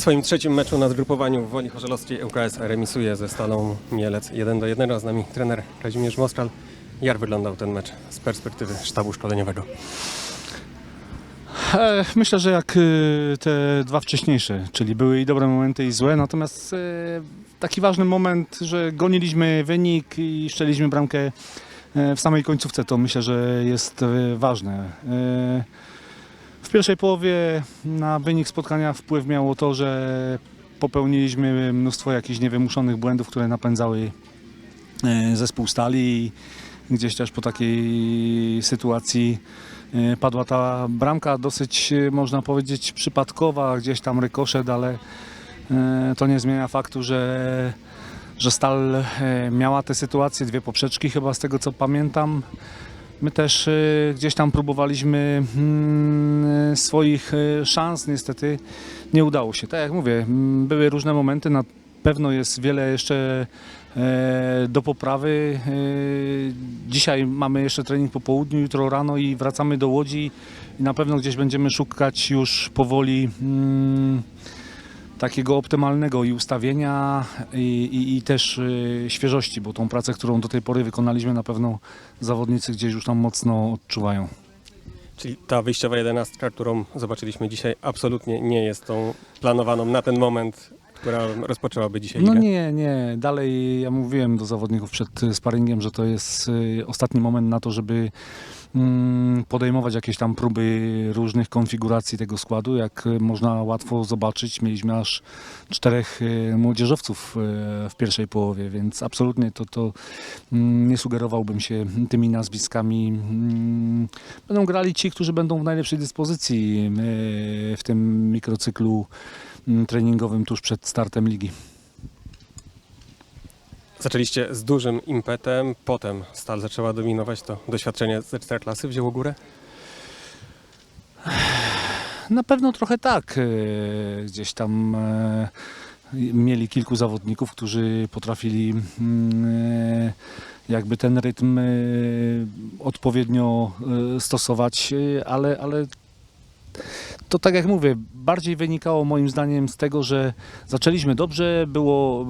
swoim trzecim meczu na zgrupowaniu w Woli Chorzelowskiej ŁKS remisuje ze Stalą Mielec 1 do 1, a z nami trener Kazimierz Moskal. Jak wyglądał ten mecz z perspektywy sztabu szkoleniowego? E, Myślę, że jak y, te dwa wcześniejsze, czyli były i dobre momenty i złe, natomiast e, taki ważny moment, że goniliśmy wynik i szczeliśmy bramkę e, w samej końcówce, to myślę, że jest ważne. W pierwszej połowie na wynik spotkania wpływ miało to, że popełniliśmy mnóstwo jakichś niewymuszonych błędów, które napędzały e, zespół stali i gdzieś też po takiej sytuacji e, padła ta bramka dosyć, e, można powiedzieć, przypadkowa, gdzieś tam rykoszet, ale to nie zmienia faktu, że, że Stal miała te sytuacje, dwie poprzeczki chyba z tego co pamiętam. My też e, gdzieś tam próbowaliśmy mm, swoich e, szans, niestety nie udało się. Tak jak mówię, mm, były różne momenty, na pewno jest wiele jeszcze e, do poprawy. E, Dzisiaj mamy jeszcze trening po południu, jutro rano i wracamy do Łodzi i na pewno gdzieś będziemy szukać już powoli mm, takiego optymalnego i ustawienia i, i, i też e, świeżości, bo tą pracę, którą do tej pory wykonaliśmy na pewno zawodnicy gdzieś już tam mocno odczuwają. Czyli ta wyjściowa jedenastka, którą zobaczyliśmy dzisiaj, absolutnie nie jest tą planowaną na ten moment, która rozpoczęłaby dzisiaj No ligę. nie, nie. Dalej ja mówiłem do zawodników przed y, sparingiem, że to jest y, ostatni moment na to, żeby podejmować jakieś tam próby różnych konfiguracji tego składu. Jak y, można łatwo zobaczyć, mieliśmy aż czterech y, młodzieżowców y, w pierwszej połowie, więc absolutnie to, to mm, nie sugerowałbym się tymi nazwiskami. Mm, Będą grali ci, którzy będą w najlepszej dyspozycji w tym mikrocyklu mm, treningowym tuż przed startem ligi. Zaczęliście z dużym impetem, potem Stal zaczęła dominować, to doświadczenie z Ekstraklasy wzięło górę? Na pewno trochę tak. E, Gdzieś tam e, mieli kilku zawodników, którzy potrafili mm, e, jakby ten rytm odpowiednio stosować, ale, ale to tak jak mówię, bardziej wynikało moim zdaniem z tego, że zaczęliśmy dobrze, było,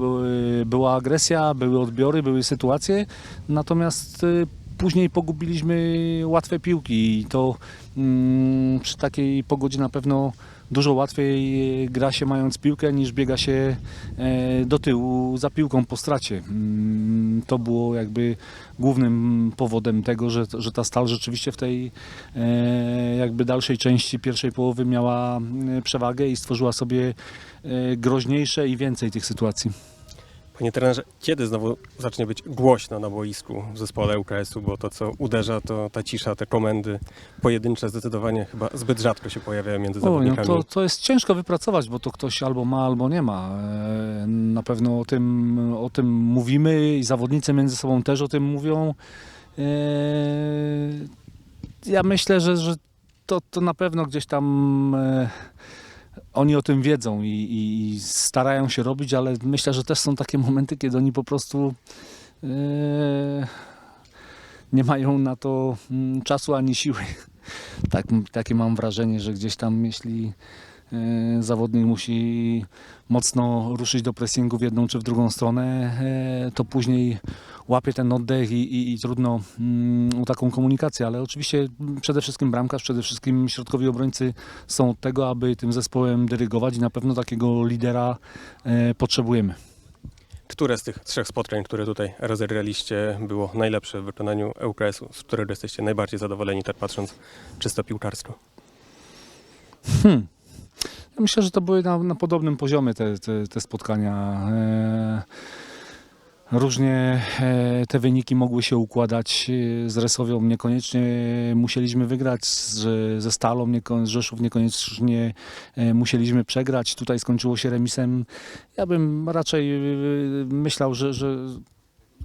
była agresja, były odbiory, były sytuacje, natomiast y, później pogubiliśmy łatwe piłki i to mm, przy takiej pogodzie na pewno dużo łatwiej gra się mając piłkę niż biega się e, do tyłu za piłką po stracie. Mm, To było jakby głównym powodem tego, że, że ta stal rzeczywiście w tej e, jakby dalszej części pierwszej połowy miała e, przewagę i stworzyła sobie e, groźniejsze i więcej tych sytuacji. Panie trenerze, kiedy znowu zacznie być głośno na boisku w zespole UKS-u, bo to co uderza, to ta cisza, te komendy pojedyncze zdecydowanie chyba zbyt rzadko się pojawiają między O, no zawodnikami. to, to jest ciężko wypracować, bo to ktoś albo ma, albo nie ma. E, Na pewno o tym, o tym mówimy i zawodnicy między sobą też o tym mówią. E, Ja myślę, że, że to, to na pewno gdzieś tam e, oni o tym wiedzą i, i, starają się robić, ale myślę, że też są takie momenty, kiedy oni po prostu e, nie mają na to mm, czasu ani siły. Tak, takie mam wrażenie, że gdzieś tam jeśli zawodnik musi mocno ruszyć do pressingu w jedną czy w drugą stronę, e, to później łapie ten oddech i, i, i trudno mm, o taką komunikację, ale oczywiście przede wszystkim bramkarz, przede wszystkim środkowi obrońcy są od tego, aby tym zespołem dyrygować i na pewno takiego lidera e, potrzebujemy. Które z tych trzech spotkań, które tutaj rozegraliście, było najlepsze w wykonaniu ŁKS-u, z którego jesteście najbardziej zadowoleni, tak patrząc czysto piłkarsko? Hmm. Myślę, że to były na, na podobnym poziomie te, te, te spotkania. E, różnie e, te wyniki mogły się układać. E, Z Resowią niekoniecznie musieliśmy wygrać, z, ze Stalą, z Rzeszów niekoniecznie musieliśmy przegrać. Tutaj skończyło się remisem. Ja bym raczej myślał, że, że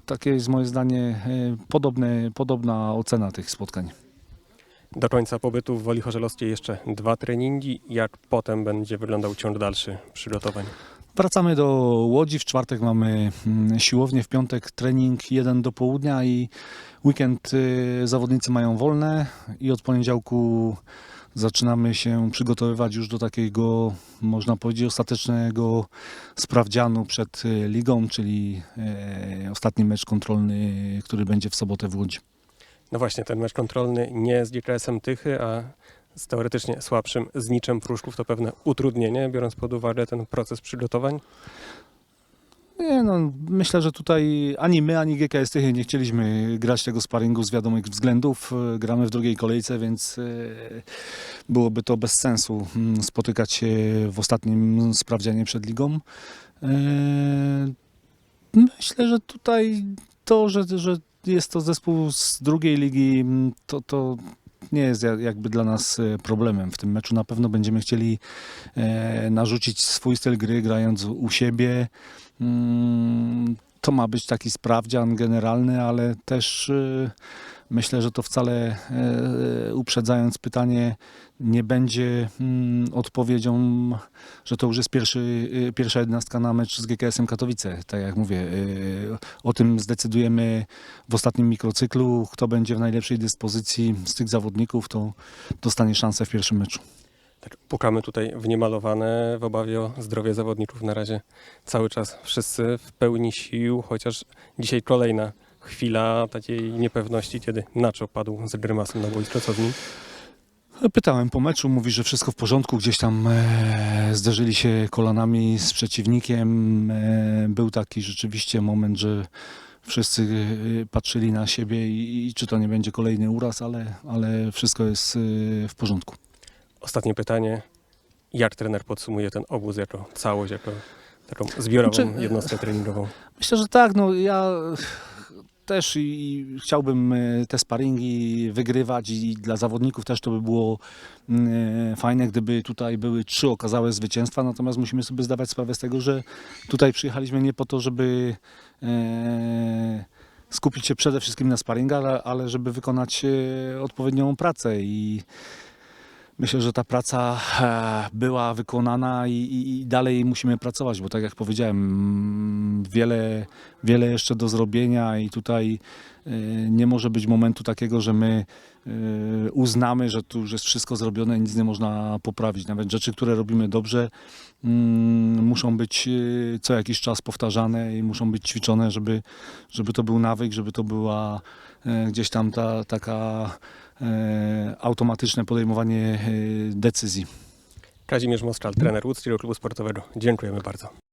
takie jest moje zdanie podobne, podobna ocena tych spotkań. Do końca pobytu w Woli Chorzelowskiej jeszcze dwa treningi. Jak potem będzie wyglądał ciąg dalszy przygotowań? Wracamy do Łodzi. W czwartek mamy mm, siłownię, w piątek trening jeden do południa i weekend y, zawodnicy mają wolne i od poniedziałku zaczynamy się przygotowywać już do takiego, można powiedzieć, ostatecznego sprawdzianu przed e, ligą, czyli e, ostatni mecz kontrolny, który będzie w sobotę w Łodzi. No właśnie, ten mecz kontrolny nie z GKS-em Tychy, a z teoretycznie słabszym z niczym Pruszków to pewne utrudnienie, biorąc pod uwagę ten proces przygotowań. Nie, no, myślę, że tutaj ani my, ani GKS Tychy nie chcieliśmy grać tego sparingu z wiadomych względów. E, Gramy w drugiej kolejce, więc e, byłoby to bez sensu mm, spotykać się w ostatnim sprawdzianie przed ligą. E, Myślę, że tutaj to, że, że jest to zespół z drugiej ligi, mm, to, to nie jest jak- jakby dla nas e, problemem. W tym meczu na pewno będziemy chcieli e, narzucić swój styl gry, grając u siebie. Mm, To ma być taki sprawdzian generalny, ale też e, myślę, że to wcale e, uprzedzając pytanie, nie będzie mm, odpowiedzią, że to już jest pierwszy, e, pierwsza jednostka na mecz z GKS-em Katowice. Tak jak mówię, e, o tym zdecydujemy w ostatnim mikrocyklu. Kto będzie w najlepszej dyspozycji z tych zawodników, to dostanie szansę w pierwszym meczu. Tak, pukamy tutaj w niemalowane w obawie o zdrowie zawodników. Na razie cały czas wszyscy w pełni sił, chociaż dzisiaj kolejna chwila takiej niepewności, kiedy Nacho padł z grymasem na boisko. Co z nim? Pytałem po meczu, mówi, że wszystko w porządku, gdzieś tam e, zderzyli się kolanami z przeciwnikiem. E, był taki rzeczywiście moment, że wszyscy e, patrzyli na siebie i, i czy to nie będzie kolejny uraz, ale, ale wszystko jest e, w porządku. Ostatnie pytanie. Jak trener podsumuje ten obóz jako całość, jako taką zbiorową Znaczy- jednostkę treningową? Myślę, że tak. No, ja też i chciałbym e, te sparingi wygrywać i dla zawodników też to by było mm, fajne, gdyby tutaj były trzy okazałe zwycięstwa. Natomiast musimy sobie zdawać sprawę z tego, że tutaj przyjechaliśmy nie po to, żeby e, skupić się przede wszystkim na sparingach, ale, żeby wykonać e, odpowiednią pracę i Myślę, że ta praca e, była wykonana i, i, dalej musimy pracować, bo tak jak powiedziałem, mm, wiele, wiele jeszcze do zrobienia i tutaj nie może być momentu takiego, że my e, uznamy, że tu już jest wszystko zrobione, nic nie można poprawić. Nawet rzeczy, które robimy dobrze, mm, muszą być e, co jakiś czas powtarzane i muszą być ćwiczone, żeby, żeby to był nawyk, żeby to była e, gdzieś tam ta taka e, automatyczne podejmowanie e, decyzji. Kazimierz Moskal, trener Łódzkiego Klubu Sportowego. Dziękujemy bardzo.